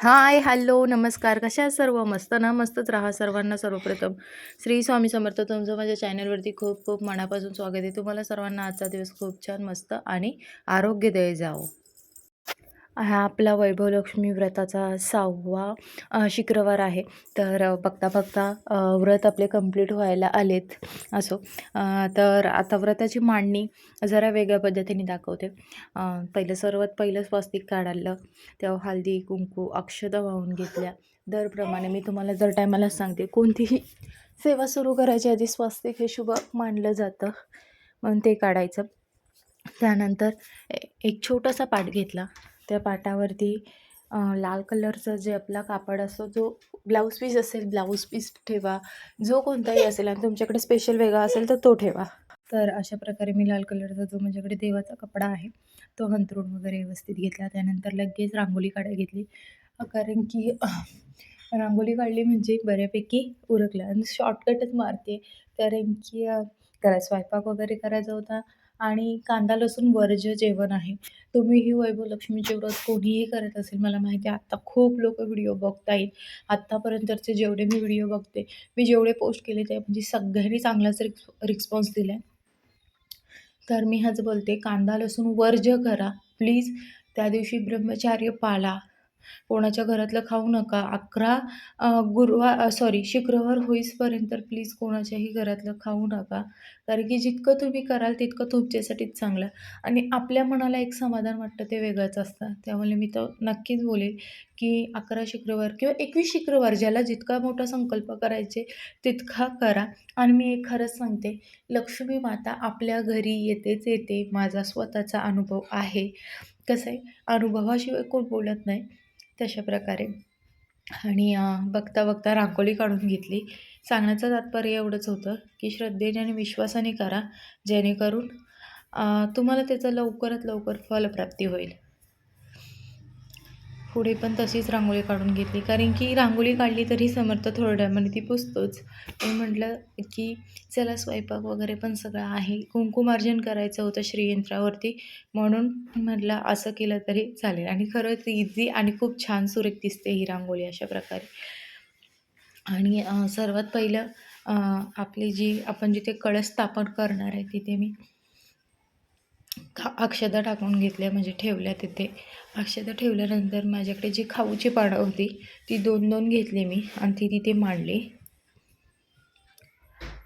Hi hello नमस्कार. कशा सर्व? मस्त ना? मस्तच राहा सर्वांना सर्वप्रथम. श्री स्वामी समर्थ तुमचं माझ्या चॅनलवरती खूप खूप मनापासून स्वागत आहे. तुम्हाला सर्वांना आजचा दिवस खूप छान मस्त आणि आरोग्यदायी जावं. हा आपला वैभवलक्ष्मी व्रताचा सहावा शुक्रवार आहे. तर बघता बघता व्रत आपले कंप्लीट व्हायला आलेत. असो तर आता व्रताची मांडणी जरा वेगळ्या पद्धतीने दाखवते. पहिलं सर्वात पहिलं स्वास्तिक काढायला तेव्हा हळदी कुंकू अक्षता वाहून घेतल्या. दरप्रमाणे मी तुम्हाला जर टायमाला सांगते कोणतीही सेवा सुरू करायच्या आधी स्वास्तिक हे शुभ मानलं जातं. म्हणून ते काढायचं. त्यानंतर ए- एक छोटासा पाठ घेतला. त्या पाटावरती लाल कलरचं जे आपला कापड असतो जो ब्लाऊज पीस असेल ब्लाऊज पीस ठेवा. जो कोणताही असेल आणि तुमच्याकडे स्पेशल वेगळा असेल तर तो ठेवा. तर अशा प्रकारे मी लाल कलरचा जो माझ्याकडे देवाचा कपडा आहे तो हंतरून वगैरे व्यवस्थित घेतला. त्यानंतर लगेच रांगोळी काढायला घेतली. कारण की रांगोळी काढली म्हणजे बऱ्यापैकी उरकलं. आणि शॉर्टकटच मारते. कारण की अ, घरात स्वयंपाक वगैरे करायचा होता. आणि कांदा लसूण वर्ज्य जेवण आहे तुम्हीही वैभव लक्ष्मीचे व्रत कोणीही करत असेल मला माहिती आहे आत्ता खूप लोक व्हिडिओ बघता येईल आत्तापर्यंतचे जेवढे मी व्हिडिओ बघते मी जेवढे पोस्ट केले ते म्हणजे सगळ्यांनी चांगलाच रिक्स रिस्पॉन्स दिला आहे तर मी हाच बोलते कांदा लसूण वर्ज्य करा प्लीज त्या दिवशी ब्रह्मचार्य पाला. कोणाच्या घरातलं खाऊ नका. अकरा गुरुवार सॉरी शुक्रवार होईसपर्यंत प्लीज कोणाच्याही घरातलं खाऊ नका. कारण की जितकं तुम्ही कराल तितकं तुमच्यासाठीच चांगलं. आणि आपल्या मनाला एक समाधान वाटतं ते वेगळंच असतं. त्यामुळे मी तर नक्कीच बोलेल की अकरा शुक्रवार किंवा एकवीस शुक्रवार ज्याला जितका मोठा संकल्प करायचे तितका करा. आणि मी एक खरंच सांगते लक्ष्मी माता आपल्या घरी येतेच येते. माझा स्वतःचा अनुभव आहे. कसं आहे? अनुभवाशिवाय कोण बोलत नाही. तशा प्रकारे. आणि बघता बघता रांगोळी काढून घेतली. सांगण्याचं तात्पर्य एवढंच होतं की श्रद्धेने आणि विश्वासाने करा जेणेकरून तुम्हाला त्याचं लवकरात लवकर फलप्राप्ती होईल. पुढे पण तशीच रांगोळी काढून घेतली. कारण की रांगोळी काढली तरी समर्थ थोड्या टायमाने म्हणजे ती पुसतोच. मी म्हटलं की चला स्वयंपाक वगैरे पण सगळं आहे. कुंकुमार्जन करायचं होतं श्रीयंत्रावरती. म्हणून म्हटलं असं केलं तरी चालेल. आणि खरंच इझी आणि खूप छान सुरेख दिसते ही रांगोळी अशा प्रकारे. आणि सर्वात पहिलं आपली जी आपण जिथे कळस स्थापन करणार आहे तिथे मी खा अक्षता टाकून घेतल्या म्हणजे ठेवल्या तिथे. अक्षदा ठेवल्यानंतर माझ्याकडे जी खाऊची पानं होती ती दोन दोन घेतली मी आणि ती तिथे मांडली.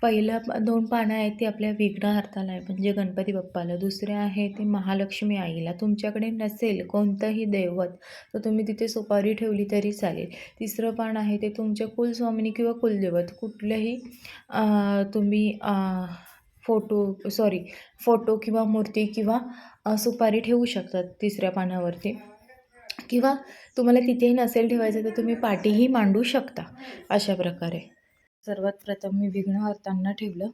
पहिलं दोन पानं आहेत ती आपल्या विघ्नहर्ताला आहे म्हणजे गणपती बाप्पाला. दुसरे आहे ते महालक्ष्मी आईला. तुमच्याकडे नसेल कोणतंही दैवत तर तुम्ही तिथे सुपारी ठेवली तरी चालेल. तिसरं पान आहे ते तुमच्या कुलस्वामिनी किंवा कुलदेवत. कुठलंही तुम्ही फोटो सॉरी फोटो किंवा मूर्ती किंवा सुपारी ठेवू शकतात तिसऱ्या पानावरती. किंवा तुम्हाला तिथेही नसेल ठेवायचं तर तुम्ही पाठीही मांडू शकता अशा प्रकारे. सर्वात प्रथम मी विघ्नहर्तांना ठेवलं.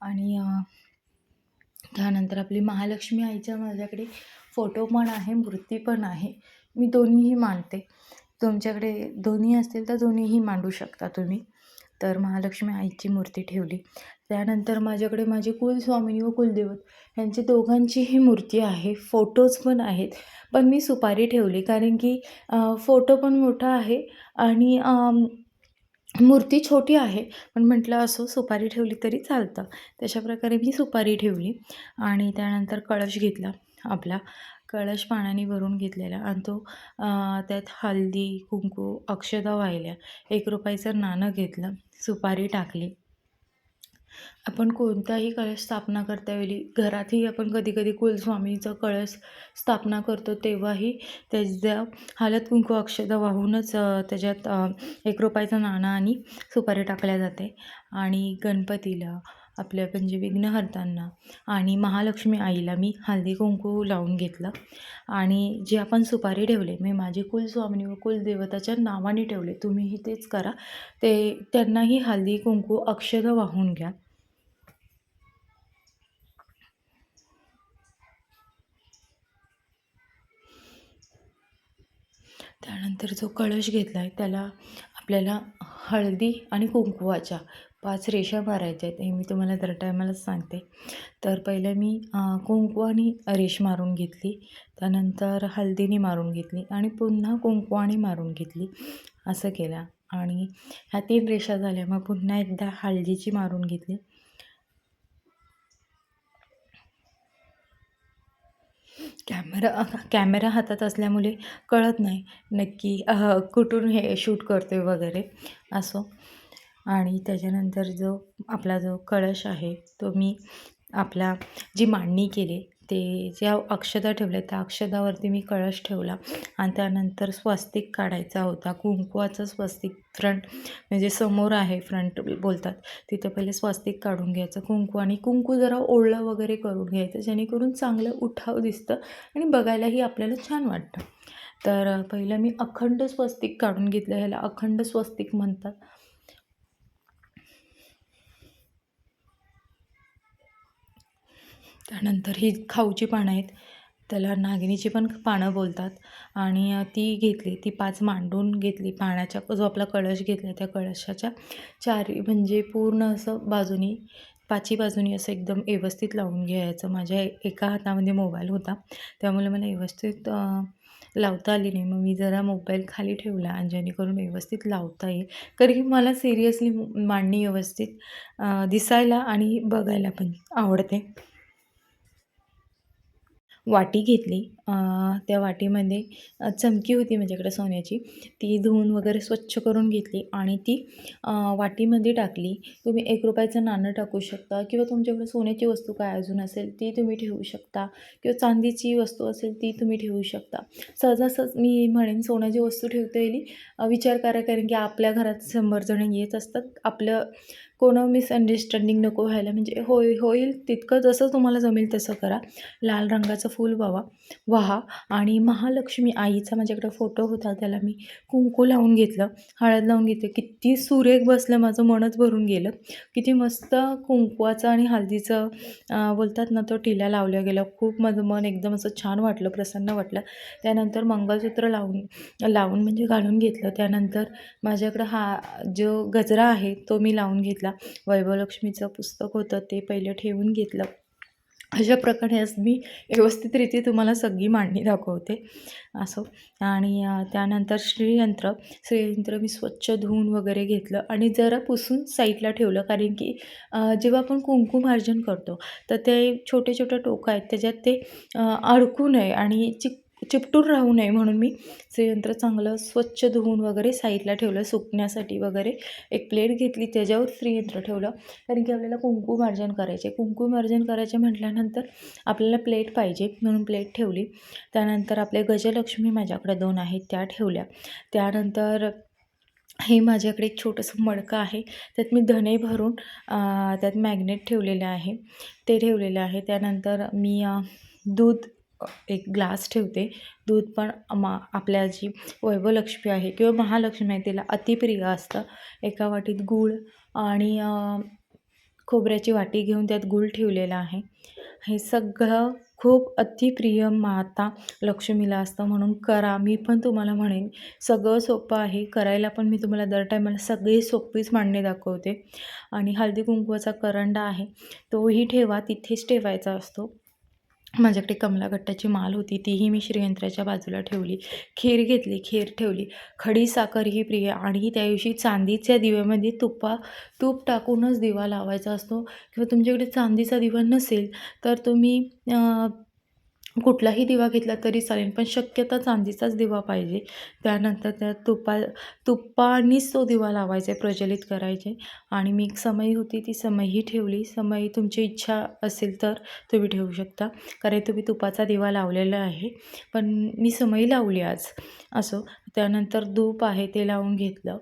आणि त्यानंतर आपली महालक्ष्मी आईच्या माझ्याकडे फोटो पण आहे मूर्ती पण आहे. मी दोन्हीही मांडते. तुमच्याकडे दोन्ही असतील तर दोन्हीही मांडू शकता तुम्ही. तर महालक्ष्मी आईची मूर्ती ठेवली. त्यानंतर माझ्याकडे माझे कुलस्वामिनी व कुलदेवत यांची दोघांचीही मूर्ती आहे. फोटोज पण आहेत. पण मी सुपारी ठेवली कारण की फोटो पण मोठा आहे आणि मूर्ती छोटी आहे. पण म्हटलं असो सुपारी ठेवली तरी चालतं. तशा प्रकारे मी सुपारी ठेवली आणि त्यानंतर कळश घेतला आपला. कळश पाण्याने भरून घेतलेला आणि तो त्यात हळदी कुंकू अक्षता वाहिल्या. एक रुपयाचं नाणं घेतलं. सुपारी टाकली. आपण कोणताही कळश स्थापना करतावेळी घरातही आपण कधी कधी कळश स्थापना करतो तेव्हाही त्याच्या हालत कुंकू अक्षता वाहूनच त्याच्यात एक रुपयाचं नाणं आणि सुपारी टाकल्या जाते. आणि गणपतीला आपल्या म्हणजे विघ्नहर्तांना आणि महालक्ष्मी आईला मी हळदी कुंकू लावून घेतलं. आणि जे आपण सुपारी ठेवले मी माझे कुलस्वामिनी व कुलदेवताच्या नावाने ठेवले तुम्हीही तेच करा. ते त्यांनाही हळदी कुंकू अक्षता वाहून घ्या. त्यानंतर जो कळश घेतला आहे त्याला आपल्याला हळदी आणि कुंकवाच्या पाच रेषा मारायच्या आहेत. हे मी तुम्हाला दर टायमालाच सांगते. तर पहिलं मी अं, कुंकवानी रेष मारून घेतली. त्यानंतर हळदीने मारून घेतली आणि पुन्हा कुंकवानी मारून घेतली. असं केलं. आणि ह्या तीन रेषा झाल्या. मग पुन्हा एकदा हळदीची मारून घेतली. कॅमेरा कॅमेरा हातात असल्यामुळे कळत नाही नक्की कुठून हे शूट करतो आहे वगैरे. असो. आणि त्याच्यानंतर जो आपला जो कळश आहे तो मी आपला जी मांडणी केली ते ज्या अक्षता ठेवल्या त्या अक्षतावरती मी कळश ठेवला आणि त्यानंतर स्वस्तिक काढायचा होता. कुंकवाचं स्वस्तिक फ्रंट म्हणजे समोर आहे फ्रंट बोलतात. तिथं पहिले स्वस्तिक काढून घ्यायचं कुंकू आणि कुंकू जरा ओळलं वगैरे करून घ्यायचं जेणेकरून चांगलं उठाव दिसतं आणि बघायलाही आपल्याला छान वाटतं. तर पहिलं मी अखंड स्वस्तिक काढून घेतलं ह्याला अखंड स्वस्तिक म्हणतात. त्यानंतर ही खाऊची पानं आहेत. त्याला नागिनीची पण पानं बोलतात. आणि ती घेतली. ती पाच मांडून घेतली. पाण्याच्या जो आपला कळश घेतला त्या कळशाच्या चारी म्हणजे पूर्ण असं बाजूनी पाची बाजूनी असं एकदम व्यवस्थित लावून घ्यायचं. माझ्या एका हातामध्ये मोबाईल होता. त्यामुळे मला व्यवस्थित लावता आली नाही. मग मी जरा मोबाईल खाली ठेवला आणि जेणेकरून व्यवस्थित लावता येईल. कारण की मला सिरियसली मांडणी व्यवस्थित दिसायला आणि बघायला पण आवडते. वाटी घेतली. त्या वाटीमध्ये चमकी होती माझ्याकडे सोन्याची. ती धुवून वगैरे स्वच्छ करून घेतली आणि ती वाटीमध्ये टाकली. तुम्ही एक रुपयाचं नाणं टाकू शकता किंवा तुमच्याकडे सोन्याची वस्तू काय अजून असेल ती तुम्ही ठेवू शकता किंवा चांदीची वस्तू असेल ती तुम्ही ठेवू शकता. सहजासहज मी म्हणेन सोन्याची वस्तू ठेवता येईल. विचार करा कारण की आपल्या घरात शंभर जण येत असतात. आपलं कोणं मिसअंडरस्टँडिंग नको व्हायला. म्हणजे होय होईल तितकं जसं तुम्हाला जमेल तसं करा. लाल रंगाचं फूल व्हावा वहा. आणि महालक्ष्मी आईचा माझ्याकडे फोटो होता त्याला मी कुंकू लावून घेतलं. हळद लावून घेतलं. किती सुरेख बसलं माझं मनच भरून गेलं. किती मस्त कुंकवाचं आणि हळदीचं बोलतात ना तो टिल्या लावल्या गेला खूप माझं मन एकदम असं छान वाटलं प्रसन्न वाटलं. त्यानंतर मंगळसूत्र लावून लावून म्हणजे घालून घेतलं. त्यानंतर माझ्याकडं हा जो गजरा आहे तो मी लावून घेतला. वैभवलक्ष्मीचं पुस्तक होतं ते पहिलं ठेवून घेतलं. अशा प्रकारे आज मी व्यवस्थितरित्या तुम्हाला सगळी मांडणी दाखवते. असो. आणि त्यानंतर श्रीयंत्र. श्रीयंत्र मी स्वच्छ धुवून वगैरे घेतलं आणि जरा पुसून साईडला ठेवलं. कारण की जेव्हा आपण कुंकुमार्जन करतो तर ते छोटे छोटे टोकं आहेत. त्याच्यात ते अडकू नये आणि चिक चिपटून राहू नये म्हणून मी श्रीयंत्र चांगलं स्वच्छ धुवून वगैरे साईडला ठेवलं सुकण्यासाठी वगैरे. एक प्लेट घेतली त्याच्यावर श्रीयंत्र ठेवलं. कारण की आपल्याला कुंकुमार्जन करायचे. कुंकुमार्जन करायचे म्हटल्यानंतर आपल्याला प्लेट पाहिजे म्हणून प्लेट ठेवली. त्यानंतर आपले गजलक्ष्मी माझ्याकडे दोन आहेत त्या ठेवल्या. त्यानंतर हे माझ्याकडे एक छोटंसं मडकं आहे. त्यात मी धने भरून त्यात मॅग्नेट ठेवलेलं आहे. ते ठेवलेलं आहे. त्यानंतर मी दूध एक ग्लास ठेवते. दूध पण मा आपल्या जी वैभवलक्ष्मी आहे किंवा महालक्ष्मी आहे तिला अतिप्रिय असतं. एका वाटीत गूळ आणि खोबऱ्याची वाटी घेऊन त्यात गूळ ठेवलेला आहे. हे सगळं खूप अतिप्रिय माता लक्ष्मीला असतं. म्हणून करा. मी पण तुम्हाला म्हणेन सगळं सोपं आहे. करायला पण मी तुम्हाला दर टायमाला सगळी सोपीच मांडणी दाखवते. आणि हळदी कुंकवाचा करंडा आहे तोही ठेवा. तिथेच ठेवायचा असतो. माझ्याकडे कमलागट्टाची माल होती तीही मी श्रीयंत्राच्या बाजूला ठेवली. खीर घेतली खीर ठेवली. खडी साखर ही प्रिय. आणि त्या दिवशी चांदीच्या दिव्यामध्ये तुपा तूप टाकूनच दिवा लावायचा असतो. किंवा तुमच्याकडे चांदीचा दिवा नसेल तर तुम्ही कुठलाही दिवा घेतला तरी चालेल पण शक्यता चांदीचाच दिवा पाहिजे. त्यानंतर त्या तुपा तुपानीच तो दिवा लावायचा आहे प्रज्वलित करायचे. आणि मी एक समई होती ती समईही ठेवली. समई तुमची इच्छा असेल तर तुम्ही ठेवू शकता कारण तुम्ही तुपाचा दिवा लावलेला आहे. पण मी समई लावली आज. असो. त्यानंतर धूप आहे ते लावून घेतलं.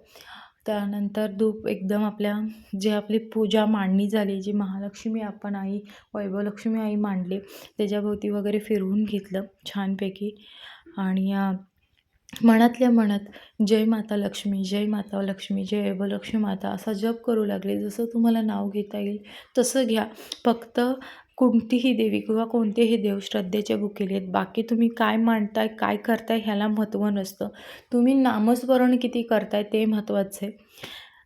त्यानंतर धूप एकदम आपल्या जे आपली पूजा मांडणी झाली जी महालक्ष्मी आपण आई वैभवलक्ष्मी आई मांडली त्याच्याभोवती वगैरे फिरवून घेतलं छानपैकी. आणि मनातल्या मनात जय माता लक्ष्मी जय माता लक्ष्मी जय वैभवलक्ष्मी माता असा जप करू लागले. जसं तुम्हाला नाव घेता येईल तसं घ्या. फक्त कोणतीही देवी किंवा कोणतेही देव श्रद्धेचे भुकेले आहेत. बाकी तुम्ही काय मांडताय काय करताय ह्याला महत्त्व नसतं. तुम्ही नामस्मरण किती करताय ते महत्त्वाचं आहे.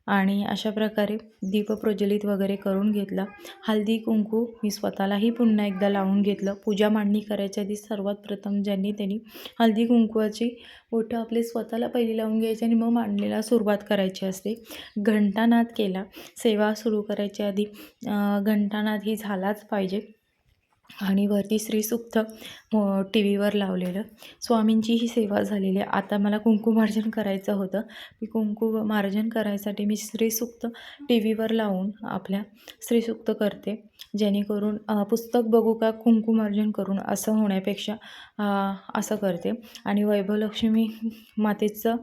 आणि अशा प्रकारे दीप प्रज्वलित वगैरे करून घेतला. हळदी कुंकू मी स्वतःलाही पुन्हा एकदा लावून घेतलं. पूजा मांडणी करायच्या आधी सर्वात प्रथम ज्यांनी त्यांनी हळदी कुंकवाची बोटं आपले स्वतःला पहिली लावून घ्यायची आणि मग मांडणीला सुरुवात करायची असते. घंटानाद केला. सेवा सुरू करायच्या आधी घंटानाद ही झालाच पाहिजे. आणि वरती श्रीसूक्त टी व्हीवर लावलेलं. स्वामींची ही सेवा झालेली आहे. आता मला कुंकुमार्जन करायचं होतं. मी कुंकू मार्जन करायसाठी मी श्रीसूक्त टी व्हीवर लावून आपल्या श्रीसूक्त करते. जेणेकरून पुस्तक बघू का कुंकुमार्जन करून असं होण्यापेक्षा असं करते. आणि वैभवलक्ष्मी मातेचं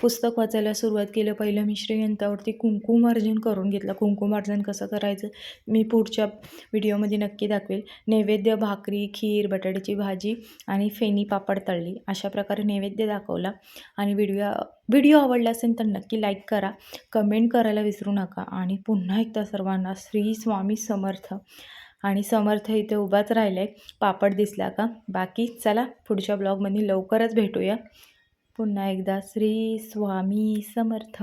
पुस्तक वाचायला सुरुवात केलं. पहिलं मी श्रीयंतावरती कुंकुमार्जन करून घेतलं. कुंकुमार्जन कसं करायचं मी पुढच्या व्हिडिओमध्ये नक्की दाखवेल. नैवेद्य भाकरी खीर बटाट्याची भाजी आणि फेणी पापड तळली. अशा प्रकारे नैवेद्य दाखवला. आणि व्हिडिओ व्हिडिओ आवडला असेल तर नक्की लाईक करा. कमेंट करायला विसरू नका. आणि पुन्हा एकदा सर्वांना श्री स्वामी समर्थ. आणि समर्थ इथे उभाच राहिले. पापड दिसला का? बाकी चला पुढच्या ब्लॉगमध्ये लवकरच भेटूया. पुन्हा एकदा श्री स्वामी समर्थ.